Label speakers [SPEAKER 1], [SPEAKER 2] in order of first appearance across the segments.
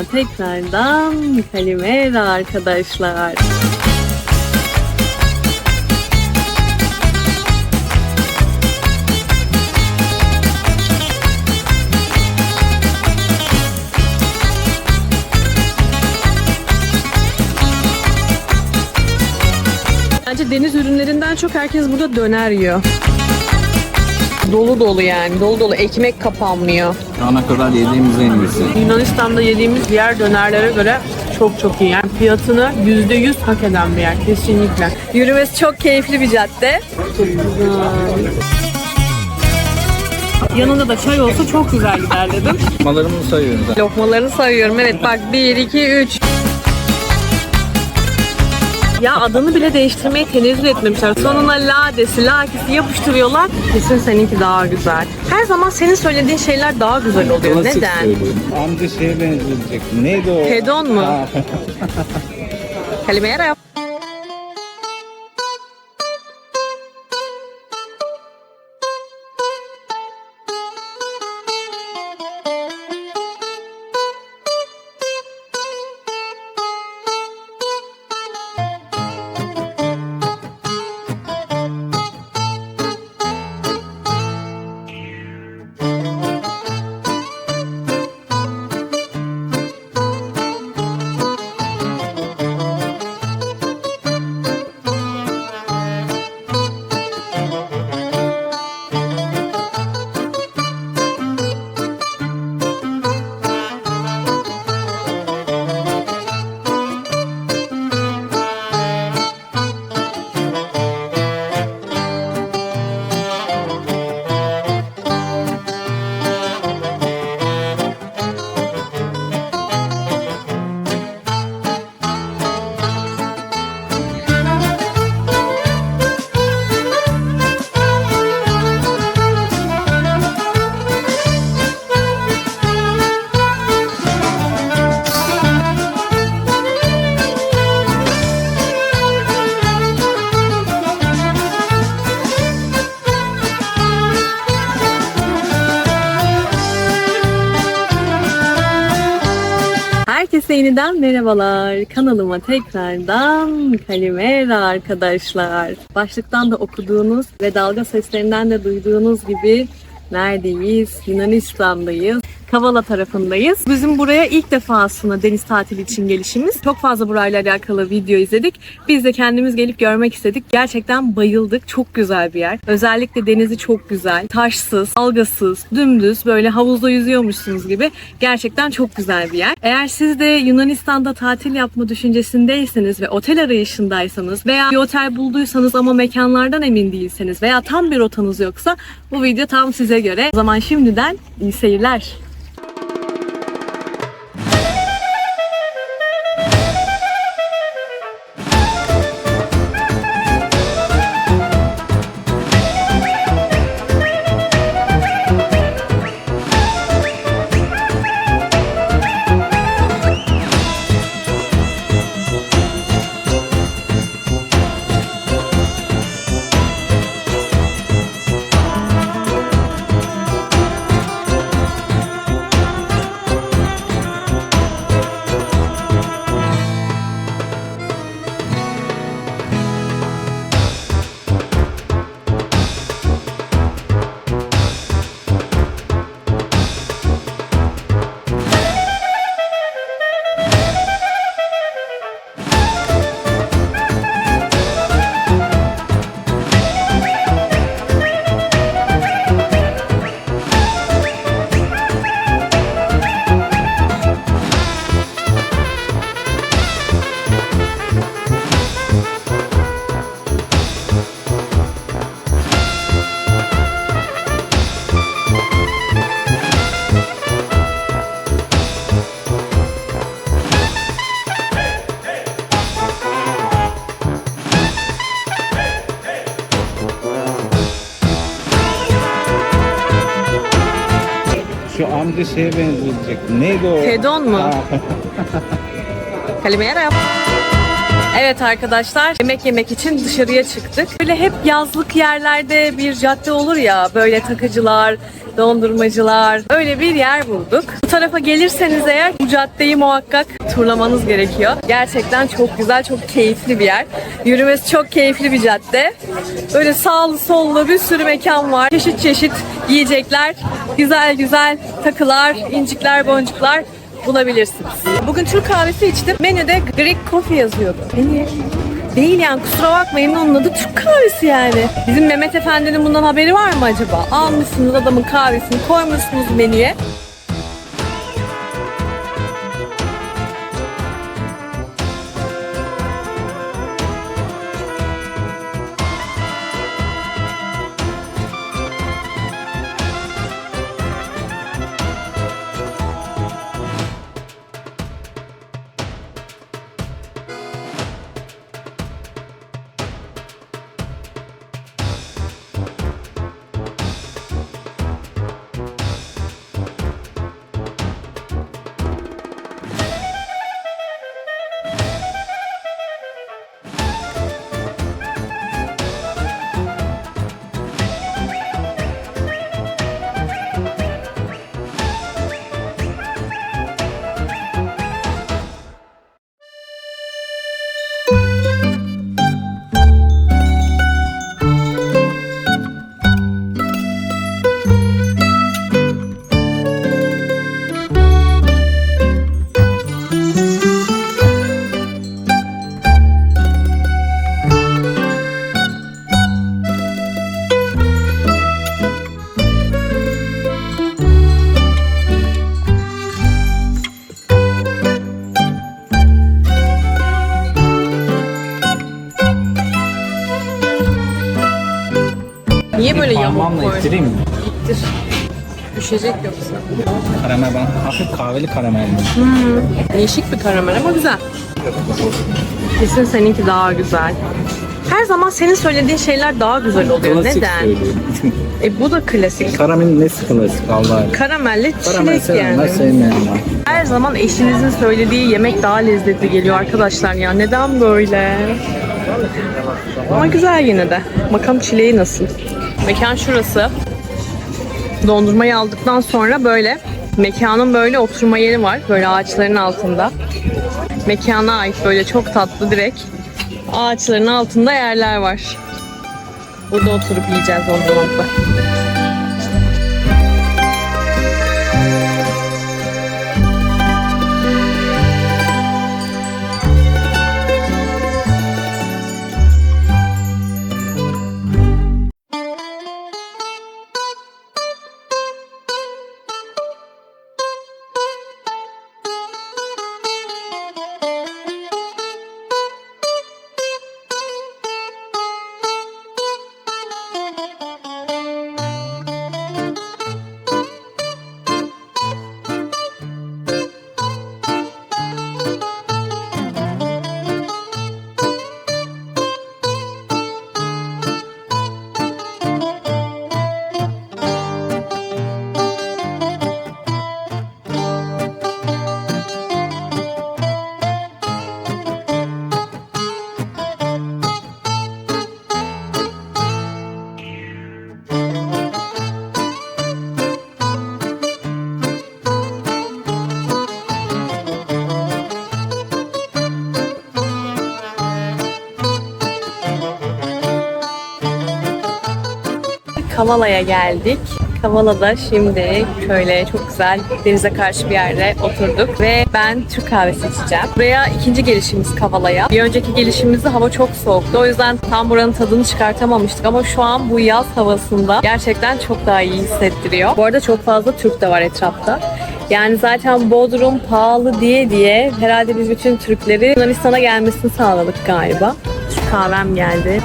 [SPEAKER 1] kanalıma tekrardan Kalimera arkadaşlar. Bence deniz ürünlerinden çok herkes burada döner yiyor. Dolu dolu yani. Dolu dolu. Ekmek kapanmıyor.
[SPEAKER 2] Şu ana kadar yediğimiz en iyisi.
[SPEAKER 1] Yunanistan'da yediğimiz diğer dönerlere göre çok çok iyi. Yani fiyatını %100 hak eden bir yer. Kesinlikle. Yürümesi çok keyifli bir cadde. Çok güzel. Yanında da çay olsa çok güzel gider dedim.
[SPEAKER 2] Malarımı sayıyoruz.
[SPEAKER 1] Lokmalarını sayıyorum. Evet bak 1, 2, 3. Ya adını bile değiştirmeye tenezzül etmemişler. Sonuna ladesi, lakisi yapıştırıyorlar. Kesin seninki daha güzel. Her zaman senin söylediğin şeyler daha güzel oluyor.
[SPEAKER 2] Klasik
[SPEAKER 1] Neden?
[SPEAKER 2] söylüyorum. Amca şeye benzeyecek. Neydi o?
[SPEAKER 1] Pedon mu?
[SPEAKER 2] Ha.
[SPEAKER 1] Kalimera yeniden merhabalar. Kanalıma tekrardan Kalimera arkadaşlar. Başlıktan da okuduğunuz ve dalga seslerinden de duyduğunuz gibi neredeyiz? Yunanistan'dayız. Kavala tarafındayız. Bizim buraya ilk defa aslında deniz tatili için gelişimiz. Çok fazla burayla alakalı video izledik. Biz de kendimiz gelip görmek istedik. Gerçekten bayıldık. Çok güzel bir yer. Özellikle denizi çok güzel. Taşsız, algasız, dümdüz böyle havuzda yüzüyormuşsunuz gibi. Gerçekten çok güzel bir yer. Eğer siz de Yunanistan'da tatil yapma düşüncesindeyseniz ve otel arayışındaysanız veya bir otel bulduysanız ama mekanlardan emin değilseniz veya tam bir rotanız yoksa bu video tam size göre. O zaman şimdiden iyi seyirler.
[SPEAKER 2] Neydi o?
[SPEAKER 1] Pedon mu? Kalimera yap. Evet arkadaşlar yemek yemek için dışarıya çıktık. Böyle hep yazlık yerlerde bir cadde olur ya böyle takıcılar, dondurmacılar öyle bir yer bulduk. Bu tarafa gelirseniz eğer bu caddeyi muhakkak turlamanız gerekiyor. Gerçekten çok güzel, çok keyifli bir yer. Yürümesi çok keyifli bir cadde. Böyle sağlı sollu bir sürü mekan var. Çeşit çeşit yiyecekler, güzel güzel takılar, incikler, boncuklar bulabilirsiniz. Bugün Türk kahvesi içtim. Menüde Greek Coffee yazıyordu. Beni Değil yani kusura bakmayın onun adı Türk kahvesi yani. Bizim Mehmet Efendi'nin bundan haberi var mı acaba? Almışsınız adamın kahvesini koymuşsunuz menüye. Niye böyle yamuk
[SPEAKER 2] Parmağımla
[SPEAKER 1] koydun?
[SPEAKER 2] ittireyim mi?
[SPEAKER 1] İttir. Düşecek yoksa.
[SPEAKER 2] Karamel ben hafif kahveli karamel mi?
[SPEAKER 1] Değişik bir karamel ama güzel. Kesin seninki daha güzel. Her zaman senin söylediğin şeyler daha güzel oluyor.
[SPEAKER 2] Klasik
[SPEAKER 1] Neden?
[SPEAKER 2] söylüyorum.
[SPEAKER 1] E bu da klasik.
[SPEAKER 2] Karamelin nesi klasik Allah
[SPEAKER 1] Karamelli
[SPEAKER 2] Karamel
[SPEAKER 1] çilek
[SPEAKER 2] sevenler
[SPEAKER 1] yani.
[SPEAKER 2] sevmeyenler.
[SPEAKER 1] Her zaman eşinizin söylediği yemek daha lezzetli geliyor arkadaşlar ya. Neden böyle? Ama güzel yine de. Bakalım çileği nasıl? Mekan şurası. Dondurmayı aldıktan sonra böyle mekanın böyle oturma yeri var. Böyle ağaçların altında. Mekana ait böyle çok tatlı direkt. Ağaçların altında yerler var. Burada oturup yiyeceğiz dondurmamızı. Kavala'ya geldik. Kavala'da şimdi şöyle çok güzel denize karşı bir yerde oturduk ve ben Türk kahvesi içeceğim. Buraya ikinci gelişimiz Kavala'ya. Bir önceki gelişimizde hava çok soğuktu. O yüzden tam buranın tadını çıkartamamıştık ama şu an bu yaz havasında gerçekten çok daha iyi hissettiriyor. Bu arada çok fazla Türk de var etrafta. Yani zaten Bodrum pahalı diye diye herhalde biz bütün Türkleri Yunanistan'a gelmesini sağladık galiba. Şu kahvem geldi.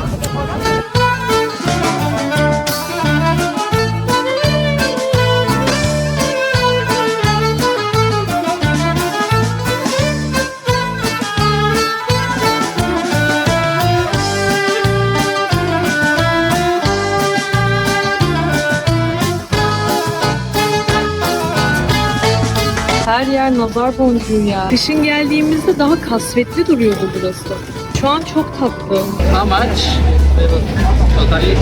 [SPEAKER 1] Her yer nazar boncuğu ya. Kışın geldiğimizde daha kasvetli duruyordu burası. şu an çok tatlı.
[SPEAKER 2] How much? Totally.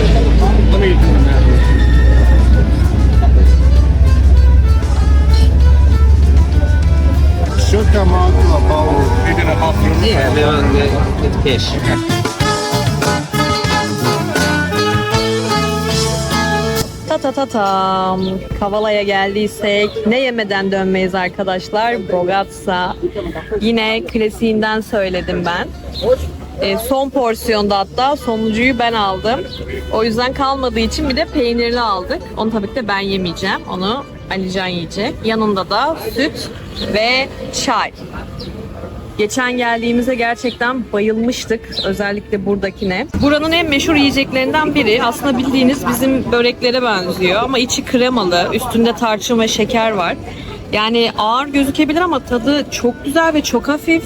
[SPEAKER 3] Should come out about eight and a half euros.
[SPEAKER 2] Yeah, we want the the fish.
[SPEAKER 1] Ta ta ta tam. Kavala'ya geldiysek ne yemeden dönmeyiz arkadaşlar? Bogatsa. Yine klasiğinden söyledim ben. E, son porsiyonda hatta sonuncuyu ben aldım. O yüzden kalmadığı için bir de peynirli aldık. Onu tabii ki de ben yemeyeceğim. Onu Alican yiyecek. Yanında da süt ve çay. Geçen geldiğimizde gerçekten bayılmıştık. Özellikle buradakine. Buranın en meşhur yiyeceklerinden biri. Aslında bildiğiniz bizim böreklere benziyor ama içi kremalı. Üstünde tarçın ve şeker var. Yani ağır gözükebilir ama tadı çok güzel ve çok hafif.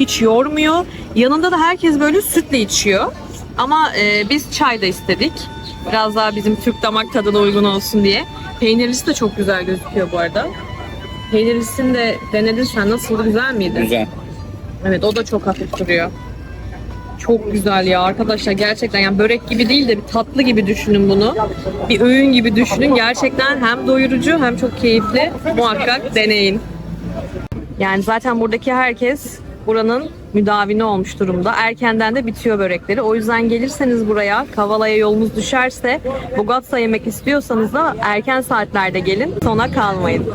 [SPEAKER 1] Hiç yormuyor. Yanında da herkes böyle sütle içiyor. Ama e, biz çay da istedik. Biraz daha bizim Türk damak tadına uygun olsun diye. Peynirlisi de çok güzel gözüküyor bu arada. Peynirlisini de denedin sen. Nasıldı? Güzel miydi?
[SPEAKER 2] Güzel.
[SPEAKER 1] Evet o da çok hafif duruyor. Çok güzel ya arkadaşlar gerçekten yani börek gibi değil de bir tatlı gibi düşünün bunu. Bir öğün gibi düşünün. Gerçekten hem doyurucu hem çok keyifli. Muhakkak deneyin. Yani zaten buradaki herkes buranın müdavini olmuş durumda. Erkenden de bitiyor börekleri. O yüzden gelirseniz buraya Kavala'ya yolunuz düşerse Bogatsa yemek istiyorsanız da erken saatlerde gelin. Sona kalmayın.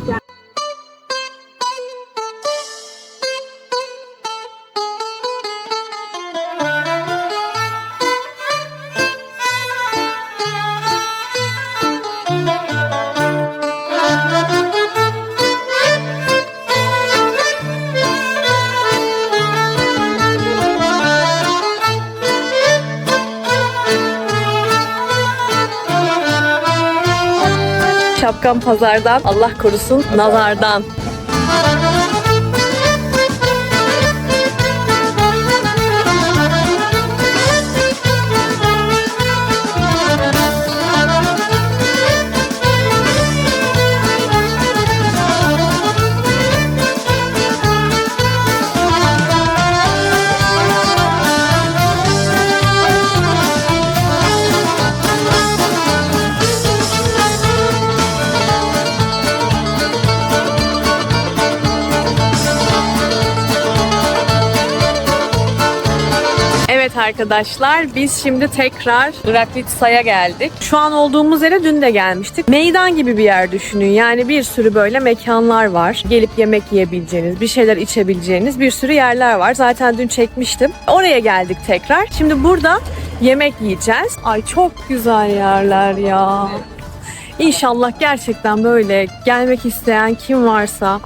[SPEAKER 1] Şapkan pazardan, Allah korusun nazardan. Arkadaşlar biz şimdi tekrar Drakvitsa'ya geldik. Şu an olduğumuz yere dün de gelmiştik. Meydan gibi bir yer düşünün. Yani bir sürü böyle mekanlar var. Gelip yemek yiyebileceğiniz, bir şeyler içebileceğiniz bir sürü yerler var. Zaten dün çekmiştim. Oraya geldik tekrar. Şimdi burada yemek yiyeceğiz. Ay çok güzel yerler ya. İnşallah gerçekten böyle gelmek isteyen kim varsa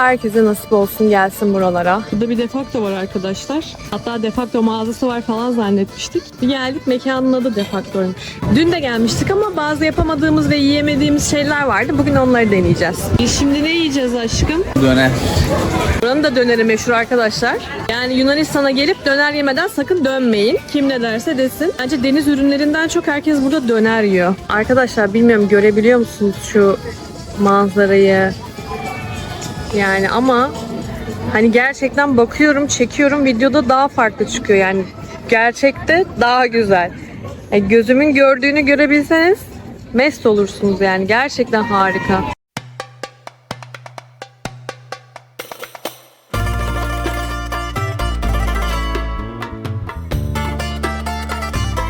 [SPEAKER 1] herkese nasip olsun gelsin buralara. Burada bir defakto var arkadaşlar. Hatta defakto mağazası var falan zannetmiştik. Bir geldik mekanın adı defaktoymuş. Dün de gelmiştik ama bazı yapamadığımız ve yiyemediğimiz şeyler vardı. Bugün onları deneyeceğiz. Biz şimdi ne yiyeceğiz aşkım?
[SPEAKER 2] Döner.
[SPEAKER 1] Buranın da döneri meşhur arkadaşlar. Yani Yunanistan'a gelip döner yemeden sakın dönmeyin. Kim ne derse desin. Bence deniz ürünlerinden çok herkes burada döner yiyor. Arkadaşlar bilmiyorum görebiliyor musunuz şu manzarayı? Yani ama hani gerçekten bakıyorum, çekiyorum videoda daha farklı çıkıyor. Yani gerçekte daha güzel. Yani gözümün gördüğünü görebilseniz mest olursunuz yani. Gerçekten harika.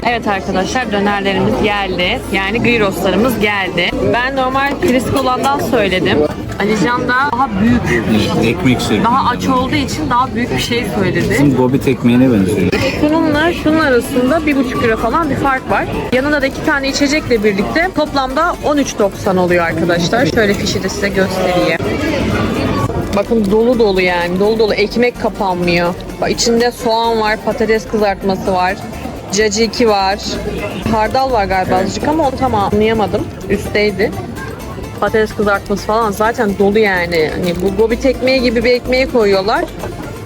[SPEAKER 1] Evet arkadaşlar dönerlerimiz geldi. Yani gyroslarımız geldi. Ben normal klasik olandan söyledim. Alican da daha büyük,
[SPEAKER 2] Ekmek sürüyor.
[SPEAKER 1] daha aç olduğu için daha büyük bir şey söyledi.
[SPEAKER 2] Bizim gobit ekmeğine benziyor.
[SPEAKER 1] Şununla şunun arasında bir buçuk lira falan bir fark var. Yanında da iki tane içecekle birlikte toplamda 13.90 oluyor arkadaşlar. Şöyle fişi de size göstereyim. Bakın dolu dolu yani. Dolu dolu. Ekmek kapanmıyor. Bak içinde soğan var, patates kızartması var. Caciki var. Hardal var galiba azıcık ama onu tam anlayamadım. Üstteydi. Patates kızartması falan zaten dolu yani. Hani bu gobit ekmeği gibi bir ekmeği koyuyorlar.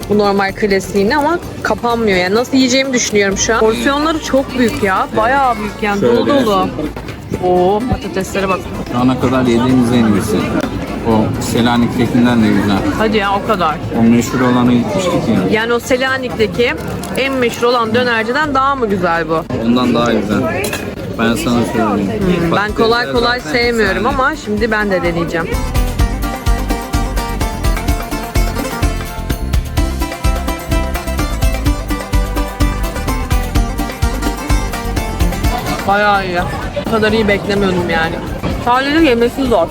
[SPEAKER 1] Bu normal klasiğini ama kapanmıyor. Yani nasıl yiyeceğimi düşünüyorum şu an. Porsiyonları çok büyük ya. Bayağı büyük yani.
[SPEAKER 2] Şöyle
[SPEAKER 1] dolu dolu. Oo patateslere bak.
[SPEAKER 2] Şu ana kadar yediğimiz en iyisi. O Selanik'tekinden de güzel.
[SPEAKER 1] Hadi ya o kadar.
[SPEAKER 2] O meşhur olanı gitmiştik ya.
[SPEAKER 1] Yani o Selanik'teki en meşhur olan dönerciden daha mı güzel bu?
[SPEAKER 2] Ondan daha güzel. Ben sana söyleyeyim.
[SPEAKER 1] Ben
[SPEAKER 2] Patatesler
[SPEAKER 1] kolay kolay sevmiyorum ama şimdi ben de deneyeceğim. Bayağı iyi. Bu kadar iyi beklemiyordum yani. Sadece yemesi zor.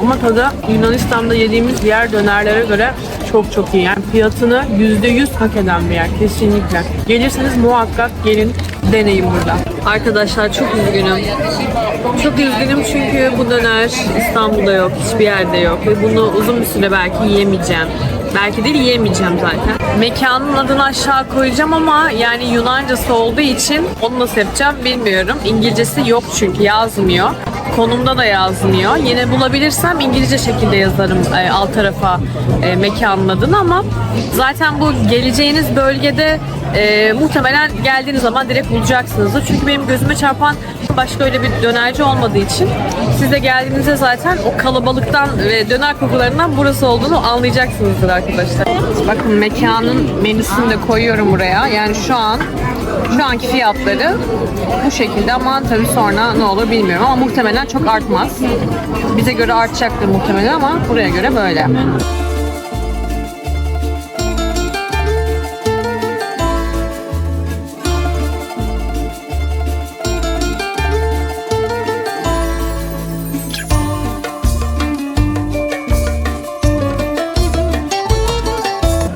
[SPEAKER 1] Ama tadı Yunanistan'da yediğimiz diğer dönerlere göre çok çok iyi. Yani fiyatını %100 hak eden bir yer kesinlikle. Gelirseniz muhakkak gelin deneyin burada. Arkadaşlar çok üzgünüm. Çok üzgünüm çünkü bu döner İstanbul'da yok, hiçbir yerde yok ve bunu uzun bir süre belki yiyemeyeceğim. Belki değil yiyemeyeceğim zaten. Mekanın adını aşağı koyacağım ama yani Yunancası olduğu için onu nasıl yapacağım bilmiyorum. İngilizcesi yok çünkü yazmıyor. Konumda da yazmıyor. Yine bulabilirsem İngilizce şekilde yazarım e, alt tarafa e, mekanın adını ama zaten bu geleceğiniz bölgede e, muhtemelen geldiğiniz zaman direkt bulacaksınızdır. Çünkü benim gözüme çarpan başka öyle bir dönerci olmadığı için siz de geldiğinizde zaten o kalabalıktan ve döner kokularından burası olduğunu anlayacaksınızdır arkadaşlar. Bakın mekanın menüsünü de koyuyorum buraya. Yani şu an şu anki fiyatları bu şekilde ama tabii sonra ne olur bilmiyorum ama muhtemelen çok artmaz. Bize göre artacaktır muhtemelen ama buraya göre böyle.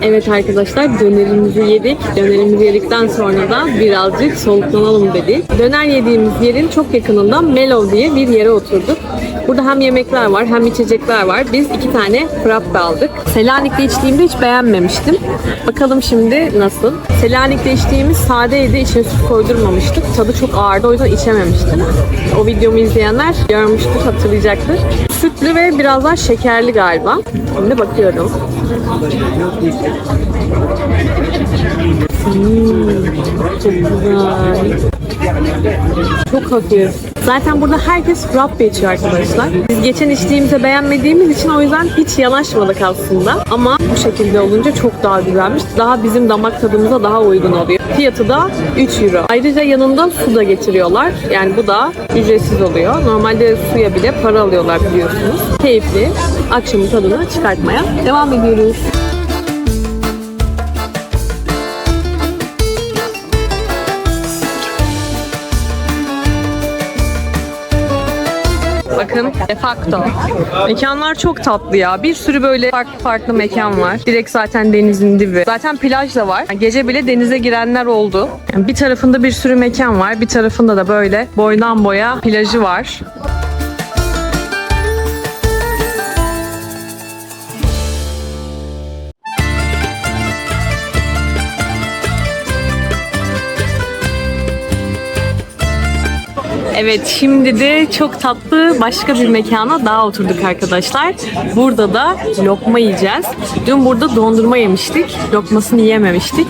[SPEAKER 1] Evet arkadaşlar dönerimizi yedik. Dönerimizi yedikten sonra da birazcık soluklanalım dedik. Döner yediğimiz yerin çok yakınından Melov diye bir yere oturduk. Burada hem yemekler var hem içecekler var. Biz iki tane frappe aldık. Selanik'te içtiğimde hiç beğenmemiştim. Bakalım şimdi nasıl? Selanik'te içtiğimiz sadeydi. İçine süt koydurmamıştık. Tadı çok ağırdı o yüzden içememiştim. O videomu izleyenler görmüştür, hatırlayacaktır. Sütlü ve biraz daha şekerli galiba. Şimdi bakıyorum. Çok güzel. Çok hafif. Zaten burada herkes frappe içiyor arkadaşlar. Biz geçen içtiğimizde beğenmediğimiz için o yüzden hiç yanaşmadık aslında. Ama bu şekilde olunca çok daha güzelmiş. Daha bizim damak tadımıza daha uygun oluyor. Fiyatı da 3 euro. Ayrıca yanında su da getiriyorlar. Yani bu da ücretsiz oluyor. Normalde suya bile para alıyorlar biliyorsunuz. Keyifli. Akşamın tadını çıkartmaya devam ediyoruz. Bakın de facto. Mekanlar çok tatlı ya. Bir sürü böyle farklı farklı mekan var. Direkt zaten denizin dibi. Zaten plaj da var. Yani gece bile denize girenler oldu. Yani bir tarafında bir sürü mekan var. Bir tarafında da böyle boydan boya plajı var. Evet şimdi de çok tatlı başka bir mekana daha oturduk arkadaşlar. Burada da lokma yiyeceğiz. Dün burada dondurma yemiştik. Lokmasını yiyememiştik.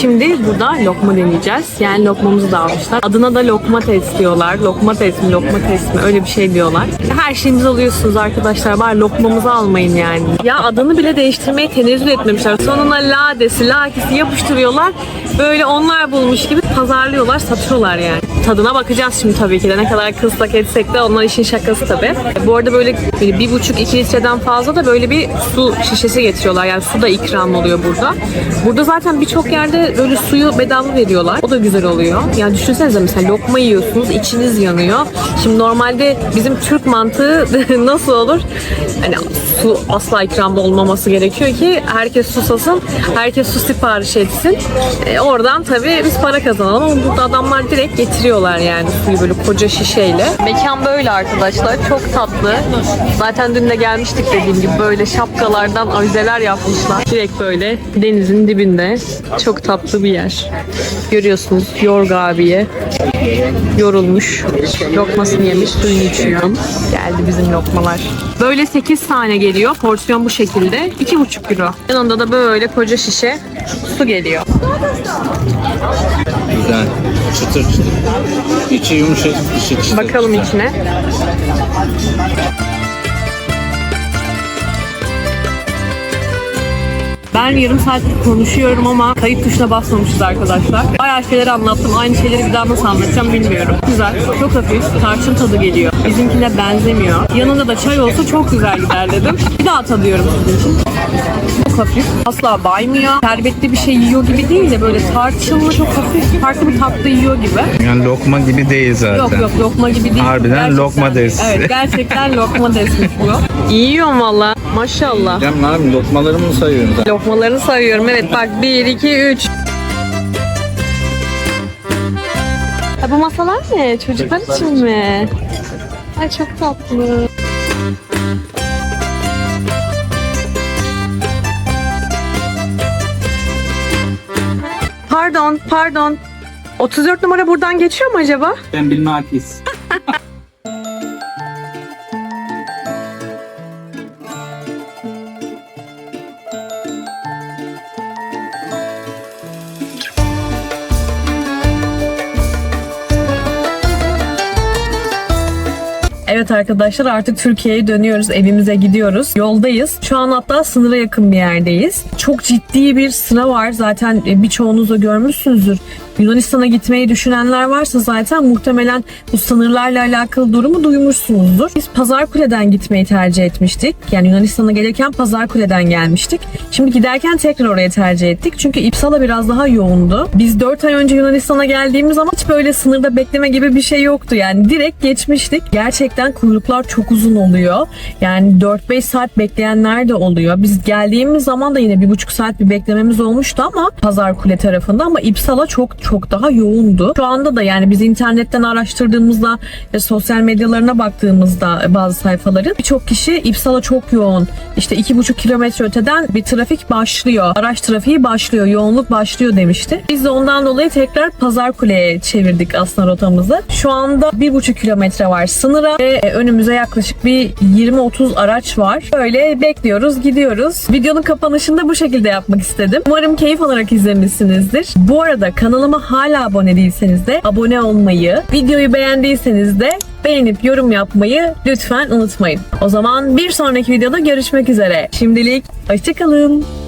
[SPEAKER 1] Şimdi burada lokma deneyeceğiz. Yani lokmamızı da almışlar. Adına da lokma test diyorlar. Lokma test mi, lokma test mi öyle bir şey diyorlar. Her şeyinizi alıyorsunuz arkadaşlar. Bari lokmamızı almayın yani. Ya adını bile değiştirmeye tenezzül etmemişler. Sonuna ladesi, lakisi yapıştırıyorlar. Böyle onlar bulmuş gibi pazarlıyorlar, satıyorlar yani. Tadına bakacağız şimdi tabii ki de. Ne kadar kıssak etsek de onlar işin şakası tabii. Bu arada böyle bir, bir buçuk iki litreden fazla da böyle bir su şişesi getiriyorlar. Yani su da ikram oluyor burada. Burada zaten birçok yerde böyle suyu bedava veriyorlar. O da güzel oluyor. Yani düşünsenize mesela lokma yiyorsunuz, içiniz yanıyor. Şimdi normalde bizim Türk mantığı nasıl olur? Hani su asla ikramda olmaması gerekiyor ki herkes susasın, herkes su sipariş etsin. E, oradan tabii biz para kazanalım ama burada adamlar direkt getiriyorlar yani suyu böyle koca şişeyle. Mekan böyle arkadaşlar. Çok tatlı. Zaten dün de gelmiştik dediğim gibi böyle şapkalardan avizeler yapmışlar. Direkt böyle denizin dibinde. Çok tatlı bir yer. Görüyorsunuz Yorga abiye. Yorulmuş. Lokmasını yemiş, suyunu içiyor. Geldi bizim lokmalar. Böyle 8 tane geliyor. Porsiyon bu şekilde. 2,5 euro. Yanında da böyle koca şişe su geliyor.
[SPEAKER 2] Güzel. Çıtır çıtır. İçi dışı çıtır.
[SPEAKER 1] Bakalım içine. Ben yarım saattir konuşuyorum ama kayıt tuşuna basmamışız arkadaşlar. Bayağı şeyler anlattım. Aynı şeyleri bir daha nasıl anlatacağım bilmiyorum. Güzel. Çok hafif. Tarçın tadı geliyor. Bizimkine benzemiyor. Yanında da çay olsa çok güzel gider dedim. Bir daha tadıyorum sizin için. Çok hafif. Asla baymıyor. Şerbetli bir şey yiyor gibi değil de böyle tarçınlı çok hafif farklı bir tatlı yiyor gibi.
[SPEAKER 2] Yani lokma gibi değil zaten.
[SPEAKER 1] Yok yok lokma gibi değil.
[SPEAKER 2] Harbiden lokma des.
[SPEAKER 1] Evet gerçekten lokma desmiş bu. İyi yiyorum valla. Maşallah.
[SPEAKER 2] Cem ne yapayım lokmalarımı mı sayıyorsun sen?
[SPEAKER 1] Lokmalarını sayıyorum. Evet bak 1, 2, 3. Ha, bu masalar ne? Çocuklar için mi? Ay çok tatlı. Pardon, pardon. 34 numara buradan geçiyor mu acaba?
[SPEAKER 2] Ben bilmem
[SPEAKER 1] arkadaşlar artık Türkiye'ye dönüyoruz. Evimize gidiyoruz. Yoldayız. Şu an hatta sınıra yakın bir yerdeyiz. Çok ciddi bir sıra var. Zaten e, birçoğunuz da görmüşsünüzdür. Yunanistan'a gitmeyi düşünenler varsa zaten muhtemelen bu sınırlarla alakalı durumu duymuşsunuzdur. Biz Pazarkule'den gitmeyi tercih etmiştik. Yani Yunanistan'a gelirken Pazarkule'den gelmiştik. Şimdi giderken tekrar oraya tercih ettik. Çünkü İpsala biraz daha yoğundu. Biz 4 ay önce Yunanistan'a geldiğimiz zaman hiç böyle sınırda bekleme gibi bir şey yoktu. Yani direkt geçmiştik. Gerçekten kuyruklar çok uzun oluyor. Yani 4-5 saat bekleyenler de oluyor. Biz geldiğimiz zaman da yine bir buçuk saat bir beklememiz olmuştu ama Pazarkule tarafında ama İpsala çok çok daha yoğundu. Şu anda da yani biz internetten araştırdığımızda ve sosyal medyalarına baktığımızda bazı sayfaların birçok kişi İpsala çok yoğun. İşte iki buçuk kilometre öteden bir trafik başlıyor. Araç trafiği başlıyor. Yoğunluk başlıyor demişti. Biz de ondan dolayı tekrar Pazarkule'ye çevirdik aslında rotamızı. Şu anda bir buçuk kilometre var sınıra ve önümüze yaklaşık bir 20-30 araç var. Böyle bekliyoruz, gidiyoruz. Videonun kapanışını da bu şekilde yapmak istedim. Umarım keyif alarak izlemişsinizdir. Bu arada kanalıma hala abone değilseniz de abone olmayı, videoyu beğendiyseniz de beğenip yorum yapmayı lütfen unutmayın. O zaman bir sonraki videoda görüşmek üzere. Şimdilik hoşçakalın.